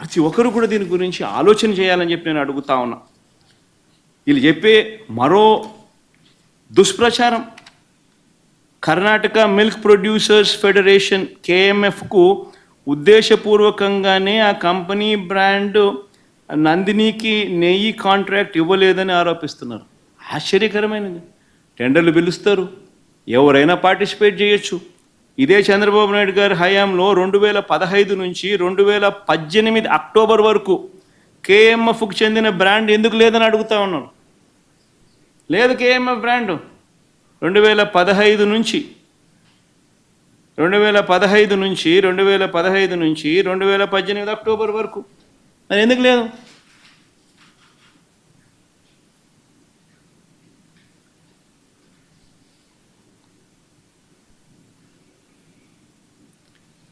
ప్రతి ఒక్కరు కూడా దీని గురించి ఆలోచన చేయాలని చెప్పి నేను అడుగుతా ఉన్నా. వీళ్ళు చెప్పే మరో దుష్ప్రచారం. కర్ణాటక మిల్క్ ప్రొడ్యూసర్స్ ఫెడరేషన్ కేఎంఎఫ్కు ఉద్దేశపూర్వకంగానే ఆ కంపెనీ బ్రాండ్ నందినికి నెయ్యి కాంట్రాక్ట్ ఇవ్వలేదని ఆరోపిస్తున్నారు. ఆశ్చర్యకరమైనది. టెండర్లు పిలుస్తారు. ఎవరైనా పార్టిసిపేట్ చేయొచ్చు. ఇదే చంద్రబాబు నాయుడు గారి హయాంలో రెండు వేల పదహైదు నుంచి రెండు వేల పద్దెనిమిది అక్టోబర్ వరకు కేఎంఎఫ్కు చెందిన బ్రాండ్ ఎందుకు లేదని అడుగుతా ఉన్నాను. లేదు కేఎంఎఫ్ బ్రాండ్. రెండు వేల పదహైదు నుంచి రెండు వేల పదహైదు నుంచి రెండు వేల పదహైదు నుంచి రెండు వేల పద్దెనిమిది అక్టోబర్ వరకు. మరి ఎందుకు లేదు?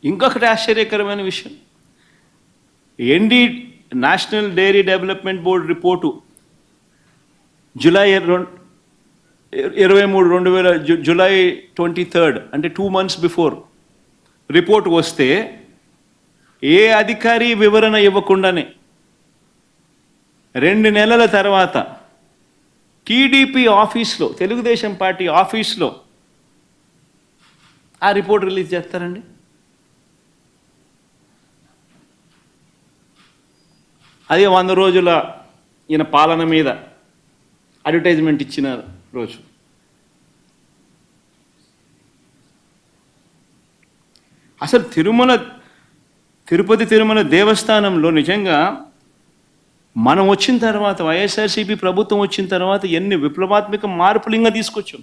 ఇంకొకటి ఆశ్చర్యకరమైన విషయం. ND national dairy development board report July ఇరవై మూడు రెండు వేల జు- జూలై ట్వంటీ థర్డ్ అంటే టూ మంత్స్ బిఫోర్ రిపోర్ట్ వస్తే ఏ అధికారి వివరణ ఇవ్వకుండానే రెండు నెలల తర్వాత టీడీపీ ఆఫీస్లో తెలుగుదేశం పార్టీ ఆఫీస్లో ఆ రిపోర్ట్ రిలీజ్ చేస్తారండి? అదే వంద రోజుల ఈయన పాలన మీద అడ్వర్టైజ్మెంట్ ఇచ్చిన రోజు. అసలు తిరుమల తిరుపతి తిరుమల దేవస్థానంలో నిజంగా మనం వచ్చిన తర్వాత వైఎస్ఆర్సీపీ ప్రభుత్వం వచ్చిన తర్వాత ఎన్ని విప్లవాత్మక మార్పులు ఇంకా తీసుకొచ్చాం.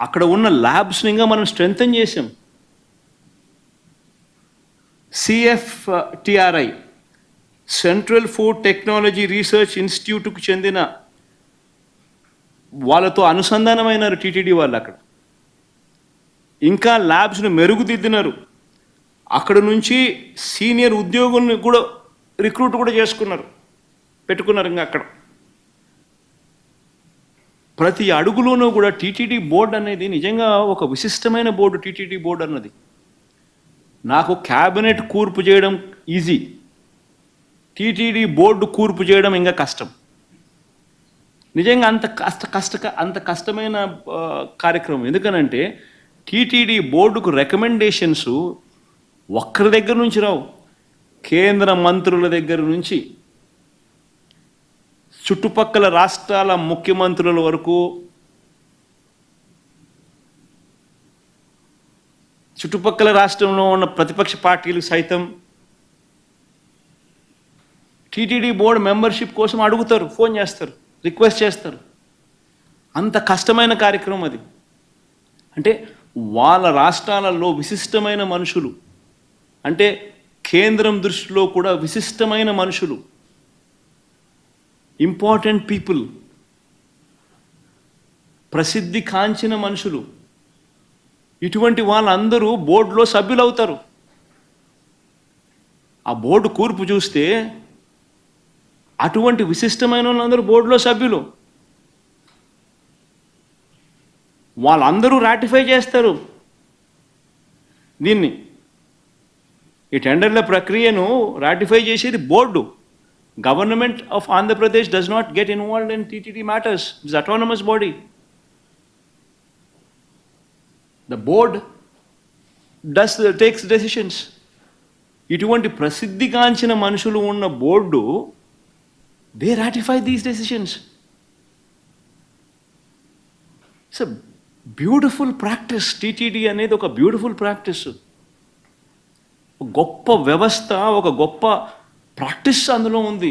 అక్కడ ఉన్న ల్యాబ్స్ని ఇంకా మనం స్ట్రెంగ్తన్ చేసాం CFTRI central food technology research ఇన్స్టిట్యూట్కు చెందిన వాళ్ళతో అనుసంధానమైనారు టీటీడీ వాళ్ళు అక్కడ. ఇంకా ల్యాబ్స్ను మెరుగుదిద్దినారు. అక్కడ నుంచి సీనియర్ ఉద్యోగుల్ని కూడా రిక్రూట్ కూడా చేసుకున్నారు. పెట్టుకున్నారు ఇంకా అక్కడ. ప్రతి అడుగులోనూ కూడా టీటీడీ బోర్డు అనేది నిజంగా ఒక విశిష్టమైన బోర్డు టీటీడీ బోర్డు అన్నది. నాకు క్యాబినెట్ కూర్పు చేయడం ఈజీ టీటీడీ బోర్డు కూర్పు చేయడం ఇంకా కష్టం. నిజంగా అంత కష్ట కష్ట అంత కష్టమైన కార్యక్రమం. ఎందుకనంటే టీటీడీ బోర్డుకు రికమెండేషన్స్ ఒక్కరి దగ్గర నుంచి రావు. కేంద్ర మంత్రుల దగ్గర నుంచి. చుట్టుపక్కల రాష్ట్రాల ముఖ్యమంత్రుల వరకు చుట్టుపక్కల రాష్ట్రంలో ఉన్న ప్రతిపక్ష పార్టీలు సైతం టీటీడీ బోర్డు మెంబర్షిప్ కోసం అడుగుతారు ఫోన్ చేస్తారు రిక్వెస్ట్ చేస్తారు. అంత కష్టమైన కార్యక్రమం అది. అంటే వాళ్ళ రాష్ట్రాలలో విశిష్టమైన మనుషులు అంటే కేంద్రం దృష్టిలో కూడా విశిష్టమైన మనుషులు ఇంపార్టెంట్ పీపుల్ ప్రసిద్ధి కాంచిన మనుషులు ఇటువంటి వాళ్ళందరూ బోర్డులో సభ్యులు అవుతారు ఆ బోర్డు కూర్పు చూస్తే అటువంటి విశిష్టమైన వాళ్ళందరూ బోర్డులో సభ్యులు. వాళ్ళందరూ రాటిఫై చేస్తారు. దీన్ని ఈ టెండర్ల ప్రక్రియను రాటిఫై చేసేది board. Government of Andhra Pradesh does not get involved in TTD matters. It's autonomous body the board does takes decisions ఇటువంటి ప్రసిద్ధిగాంచిన మనుషులు ఉన్న board they ratify these decisions it's beautiful practice TTD అనేది ఒక బ్యూటిఫుల్ ప్రాక్టీస్ గొప్ప వ్యవస్థ ఒక గొప్ప ప్రాక్టీస్ అందులో ఉంది.